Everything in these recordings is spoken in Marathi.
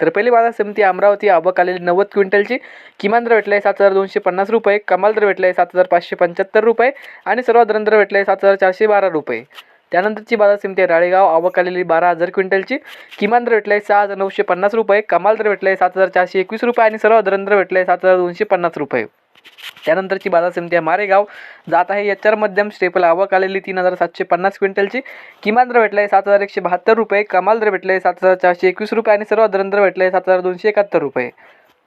तर पहिली बाजार समिती अमरावती आवक आलेली नव्वद क्विंटलची. किमान दर भेटला आहे सात हजार दोनशे पन्नास रुपये. कमाल दर भेटला आहे सात हजार पाचशे पंच्याहत्तर रुपये. आणि सर्वात दर भेटला आहे सात हजार चारशे बारा रुपये. त्यानंतरची बाजार समिती आहे राळेगाव आवक आलेली बारा हजार क्विंटलची. किमान दर भेटला आहे सहा हजार नऊशे पन्नास रुपये. कमाल दर भेटला आहे सात हजार चारशे एकवीस रुपये. आणि सर्वात दर दर भेटला आहे सात हजार दोनशे पन्नास रुपये. त्यानंतरची बाजार समिती आहे मारेगाव. जात आहे एच आर मध्यम स्टेपल आवक आलेली तीन हजार सातशे पन्नास क्विंटलची. किमान दर भेटला आहे सात हजार एकशे बहात्तर रुपये कमाल दर भेटला आहे सात हजार चारशे एकवीस रुपये आणि सर्वात दर दर भेटला आहे सात हजार दोनशे एकाहत्तर रुपये.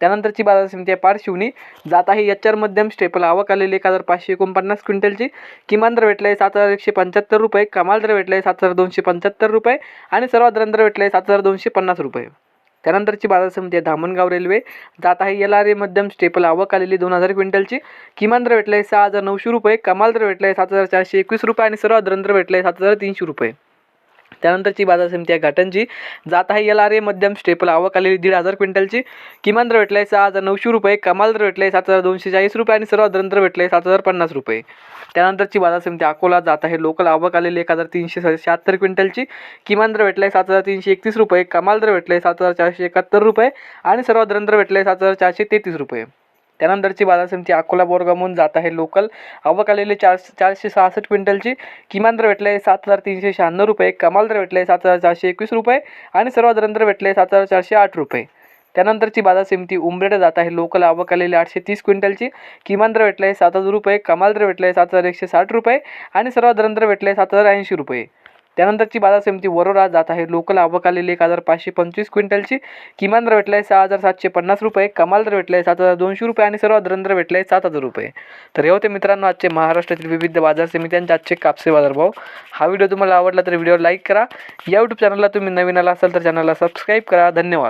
त्यानंतरची बाजार समिती आहे पारशिवनी. जात आहे एच आर मध्यम स्टेपल आवक आलेली एक हजार पाचशे एकोणपन्नास क्विंटलची. किमान दर भेटला आहे सात हजार एकशे पंच्याहत्तर रुपये कमाल दर भेटला आहे सात हजार दोनशे पंच्याहत्तर रुपये आणि सर्वात दर दर भेटला आहे सात हजार दोनशे पन्नास रुपये. त्यानंतरची बाजार समिती आहे धामणगाव रेल्वे. जात आहे एल आर ए मध्यम स्टेपल आवक आलेली दोन हजार क्विंटलची. किमान दर भेटला आहे सहा हजार नऊशे रुपये कमाल दर भेटला आहे सात हजार चारशे एकवीस रुपये आणि सर्वात दर भेटलं भेटला आहे सात हजार तीनशे रुपये. त्यानंतरची बाजार समिती आहे घाटनची जात आहे एल आर ए मध्यम स्टेपल आवक आलेली दीड हजार क्विंटलची. किमान दर भेटला आहे सहा हजार नऊशे रुपये कमाल दर भेटला आहे सात हजार दोनशे चाळीस रुपये आणि सर्वात दर दर भेटला आहे सात हजार पन्नास रुपये. त्यानंतरची बाजार समिती अकोला जात आहे. लोकल आवक आलेली एक हजार तीनशे शहात्तर क्विंटलची. किमान दर भेटला आहे सात हजार तीनशे एकतीस रुपये कमाल दर भेटला आहे सात हजार चारशे एकाहत्तर रुपये आणि सर्वात दर दर भेटला आहे सात हजार चारशे तेहतीस रुपये. त्यानंतरची बाजार समिती अकोला बोरगामहून जात आहे लोकल. आवक आलेले चार चारशे सहासष्ट क्विंटलची. किमान दर भेटले आहे सात हजार तीनशे शहाण्णव रुपये. कमाल दर भेटले सात हजार चारशे एकवीस रुपये. आणि सर्वात दर दर भेटले सात हजार चारशे आठ रुपये. त्यानंतरची बाजार समिती उमरेड जात आहे. लोकल आवक आलेली आठशे तीस क्विंटलची. किमान दर भेटले आहे सात हजार रुपये. कमाल दर भेटले आहे सात हजार एकशे साठ रुपये. आणि सर्वात दर दर भेटले आहे सात हजार ऐंशी रुपये. त्यानंतरची बाजार समिती वरोरा जात आहे. लोकल आवक आलेली एक हजार पाचशे पंचवीस क्विंटलची. किमान दर भेटला आहे सहा हजार सातशे पन्नास रुपये. कमाल दर भेटला आहे सात हजार दोनशे रुपये आणि सर्वात दर दर भेटले आहे सात हजार रुपये. तर हे होते मित्रांनो आजचे महाराष्ट्रातील विविध बाजार समित्यांचे आजचे कापसे बाजारभाव हा व्हिडिओ तुम्हाला आवडला तर व्हिडिओ लाईक करा. या यूट्यूब चॅनलला तुम्ही नवीन आला असाल तर चॅनलला सबस्क्राईब करा. धन्यवाद.